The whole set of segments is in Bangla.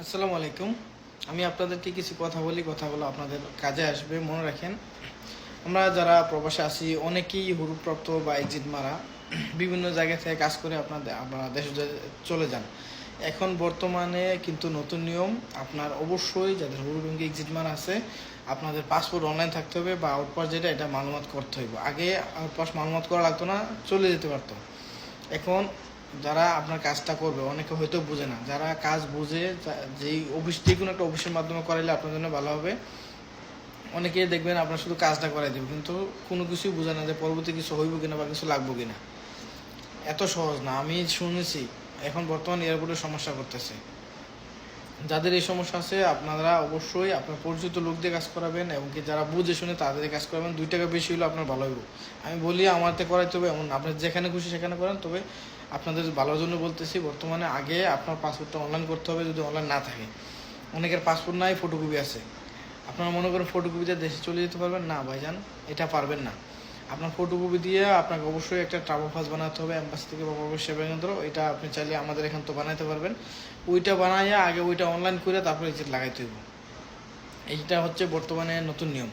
আসসালামু আলাইকুম। আমি আপনাদেরকে কিছু কথা বলি কথাগুলো আপনাদের কাজে আসবে, মনে রাখেন। আমরা যারা প্রবাসে আছি, অনেকেই হুরুপ্রাপ্ত বা এক্সিট মারা। বিভিন্ন জায়গা থেকে কাজ করে আপনাদের, আপনারা দেশে চলে যান। এখন বর্তমানে কিন্তু নতুন নিয়ম, আপনার অবশ্যই যাদের হুরু ব্যাংকে এক্সিট মারা আছে, আপনাদের পাসপোর্ট অনলাইন থাকতে হবে বা আউটপাস যেটা, এটা মালুমাত করতে হবে আগে আউটপাস মালুমাত করা লাগতো না, চলে যেতে পারতো। এখন যারা আপনার কাজটা করবে, অনেকে হয়তো বুঝে না। যারা কাজ বুঝে যেই অফিস, যে কোনো একটা অফিসের মাধ্যমে করাইলে আপনার জন্য ভালো হবে। অনেকে দেখবেন আপনার শুধু কাজটা করাই দেবে, কিন্তু কোনো কিছুই বোঝে না যে পরবর্তী কিছু হইব কিনা বা কিছু লাগবো কিনা। এত সহজ না, আমি শুনেছি, এখন বর্তমান এয়ারপোর্টে সমস্যা করতেছে। যাদের এই সমস্যা আছে, আপনারা অবশ্যই আপনার পরিচিত লোক দিয়ে কাজ করাবেন এবং কি যারা বুঝে শুনে তাদের কাজ করাবেন। দুই টাকা বেশি হলে আপনার ভালো হইব। আমি বলি, আমারতে করাইতে হবে এমন আপনি যেখানে খুশি সেখানে করেন, তবে আপনাদের ভালোর জন্য বলতেছি, বর্তমানে আগে আপনার পাসপোর্টটা অনলাইন করতে হবে, যদি অনলাইন না থাকে। অনেকের পাসপোর্ট নাই ফটোকপি আছে। আপনারা মনে করেন ফটোকপিতে দেশে চলে যেতে পারবেন? না, ভাইজান, এটা পারবেন না। আপনার ফটোকপি দিয়ে আপনাকে অবশ্যই একটা ট্রাভেল পাস বানাতে হবে অ্যাম্বাসি থেকে বা প্রবেশ কেন্দ্র এটা আপনি চাইলে আমাদের এখান তো বানাইতে পারবেন। ওইটা বানাইয়া আগে ওইটা অনলাইন করে তারপরে এক্সিট লাগাইতে হইব। এইটা হচ্ছে বর্তমানে নতুন নিয়ম।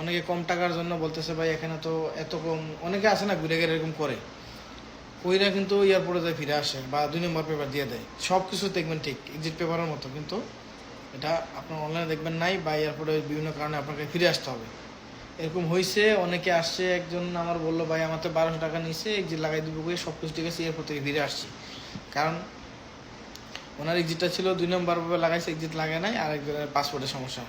অনেকে কম টাকার জন্য বলতেছে, ভাই, এখানে তো এত কম অনেকে আছে না, ঘুরে গেলে এরকম করে। কইরা কিন্তু এয়ারপোর্টে যায়, ফিরে আসে বা দুই নম্বর পেপার দিয়ে দেয়। সব কিছু দেখবেন ঠিক এক্সিট পেপারের মতো। কিন্তু এটা আপনার অনলাইনে দেখবেন নাই বা এয়ারপোর্টে বিভিন্ন কারণে আপনাকে ফিরে আসতে হবে। এরকম হয়েছে অনেকে আসছে, একজন আমার বলল, ভাই, আমার তো বারোশো টাকা নিচ্ছে এক্সিট লাগাই দিব করে সব কিছু ঠিক আছে এয়ারপোর্ট থেকে আসছি। কারণ ওনার এক্সিটটা ছিল দুই নম্বর ভাবে লাগাইছে এক্সিট লাগায় নাই, আর একজনের পাসপোর্টের সমস্যা।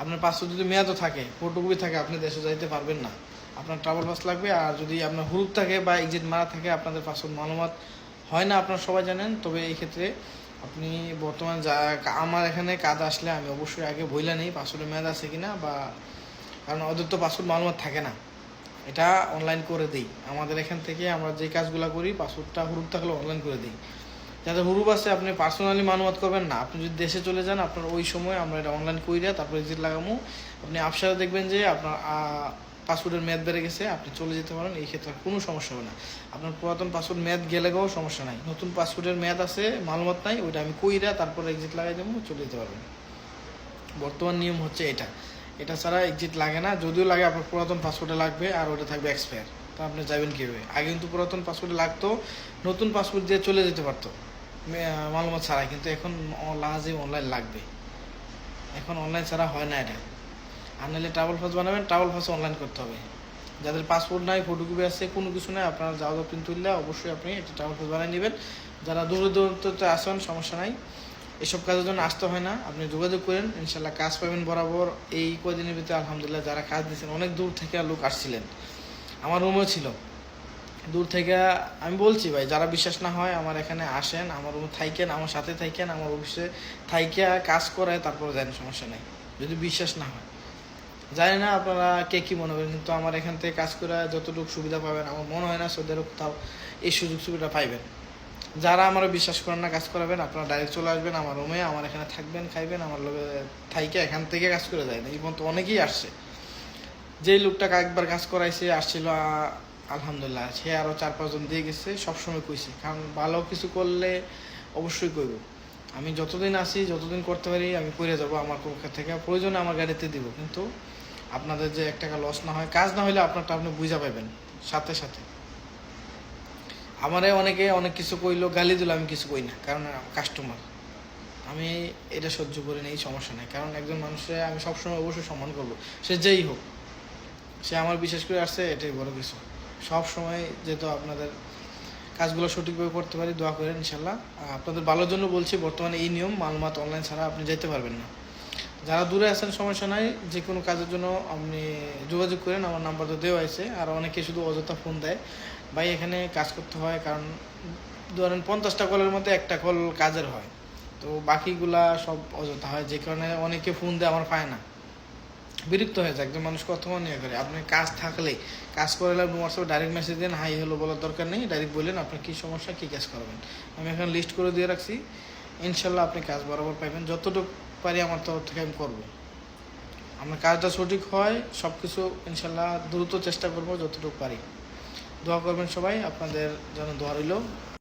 আপনার পাসপোর্ট যদি মেয়াদও থাকে ফটোকপি থাকে, আপনি দেশে যাইতে পারবেন না। আপনার ট্রাভেল পাস লাগবে, আর যদি আপনার হুরুপ থাকে বা এক্সিট মারা থাকে, আপনাদের পাসপোর্ট মালুমাত হয় না, আপনারা সবাই জানেন। তবে এই ক্ষেত্রে আপনি বর্তমান যা, আমার এখানে কাজ আসলে আমি অবশ্যই আগে বইলা নেই পাসপোর্টের মেয়াদ আছে কিনা বা কারণ ওদের তো পাসপোর্ট মালুমাত থাকে না। এটা অনলাইন করে দিই। আমাদের এখান থেকে আমরা যে কাজগুলো করি, পাসপোর্টটা হুরুপ থাকলে অনলাইন করে দিই। যাদের হুরুপ আছে, আপনি পার্সোনালি মানুমাত করবেন না। আপনি যদি দেশে চলে যান, আপনার ওই সময় আমরা এটা অনলাইন কইরা তারপর এক্সিট লাগামো। আপনি আপসারে দেখবেন যে আপনার পাসপোর্টের মেয়াদ বেড়ে গেছে, আপনি চলে যেতে পারেন, এই ক্ষেত্রে কোনো সমস্যা হবে না। আপনার পুরাতন পাসপোর্ট মেয়াদ গেলে গেও সমস্যা নাই। নতুন পাসপোর্টের মেয়াদ আছে, মালুমাত নাই, ওইটা আমি কইরা তারপর এক্সিট লাগাই দেবো, চলে যেতে পারবেন। বর্তমান নিয়ম হচ্ছে এটা। এটা ছাড়া এক্সিট লাগে না, যদিও লাগে, আপনার পুরাতন পাসপোর্টে লাগবে আর ওটা থাকবে এক্সপায়ার তা আপনি যাবেন কীভাবে? আগে কিন্তু পুরাতন পাসপোর্টে লাগতো, নতুন পাসপোর্ট দিয়ে চলে যেতে পারতো মালুমাত ছাড়াই, কিন্তু এখন লাহাজে অনলাইন লাগবে। এখন অনলাইন ছাড়া হয় না এটা। আর নাহলে ট্রাভেল পাস বানাবেন ট্রাভেল পাস অনলাইন করতে হবে। যাদের পাসপোর্ট নাই ফটোকপি আছে, কোনো কিছু নাই, আপনার যাওয়া প্রিন্ট তুললে অবশ্যই আপনি এটা ট্রাভেল পাস বানিয়ে নেবেন। যারা দূর দূরান্তে আসেন সমস্যা নাই। এসব কাজের জন্য আসতে হয় না। আপনি যোগাযোগ করেন ইনশাল্লাহ কাজ পাবেন বরাবর। এই কদিনের ভিতরে আলহামদুলিল্লাহ যারা কাজ দিয়েছেন, অনেক দূর থেকে লোক আসছিলেন। আমার রুমও ছিল। দূর থেকে আমি বলছি, ভাই, যারা বিশ্বাস না হয় আমার এখানে আসেন, আমার রুমে থাইকেন, আমার সাথে থাইকেন, আমার অফিসে থাইকে কাজ করায়, তারপর যান সমস্যা নেই। যদি বিশ্বাস না হয়। জানি না আপনারা কে কী মনে করেন, কিন্তু আমার এখান থেকে কাজ করে যতটুকু সুবিধা পাবেন, আমার মনে হয় না সৌদিরও কোথাও এই সুযোগ সুবিধা পাইবেন। যারা আমার বিশ্বাস করেন না, কাজ করাবেন, আপনারা ডাইরেক্ট চলে আসবেন আমার রুমে আমার এখানে থাকবেন, খাইবেন, আমার লোকে থাইকে এখান থেকে কাজ করে যায় না। এই পর্যন্ত অনেকেই আসছে। যেই লোকটাকে একবার কাজ করাইছে, আসছিল আলহামদুলিল্লাহ, সে আরও চার পাঁচজন দিয়ে গেছে, সবসময় কইছে। কারণ ভালো কিছু করলে অবশ্যই কইব। আমি যতদিন আসি যতদিন করতে পারি, আমি করে যাব আমার পক্ষ থেকে। প্রয়োজনে আমার গাড়িতে দিব, কিন্তু আপনাদের যে এক টাকা লস না হয়, কাজ না হলে আপনারটা আপনি বুঝা পাবেন সাথে সাথে। আমারে অনেকে অনেক কিছু কইলো গালি দিল আমি কিছু কই না, কারণ কাস্টমার আমি এটা সহ্য করে এই সমস্যা নেই। কারণ একজন মানুষের আমি সবসময় অবশ্যই সম্মান করব, সে যেই হোক। সে আমার বিশেষ করে আসছে, এটাই বড় কিছু। সব সময় যেহেতু আপনাদের কাজগুলো সঠিকভাবে করতে পারি, দোয়া করেন, ইনশাল্লাহ। আপনাদের ভালোর জন্য বলছি, বর্তমানে এই নিয়ম মালমাত অনলাইন ছাড়া আপনি যেতে পারবেন না। যারা দূরে আছেন, সমস্যা নাই। যে কোনো কাজের জন্য আপনি যোগাযোগ করেন, আমার নাম্বার তো দেওয়া আছে। আর অনেকে শুধু অযথা ফোন দেয়। ভাই, এখানে কাজ করতে হয়, কারণ ধরেন পঞ্চাশটা কলের মধ্যে একটা কল কাজের হয়। তো বাকিগুলা সব অযথা হয়, যে কারণে অনেকে ফোন দেয়, আমার পায় না। বিরক্ত হয়ে যায় একজন মানুষ কত মনে করে। আপনি কাজ থাকলে, কাজ করলে হোয়াটসঅ্যাপে ডাইরেক্ট মেসেজ দেন, হাই হলো বলার দরকার নেই। ডাইরেক্ট বললেন, আপনার কী সমস্যা? কী কাজ করবেন? আমি এখন লিস্ট করে দিয়ে রাখছি। ইনশাল্লাহ আপনি কাজ বরাবর পাইবেন। যতটুকু পারি আমার তরফ থেকে আমি করব। আমার কাজটা সঠিক হয় সব কিছু ইনশাল্লাহ দ্রুত চেষ্টা করব যতটুকু পারি। দোয়া করবেন সবাই, আপনাদের যেন দোয়া রইল।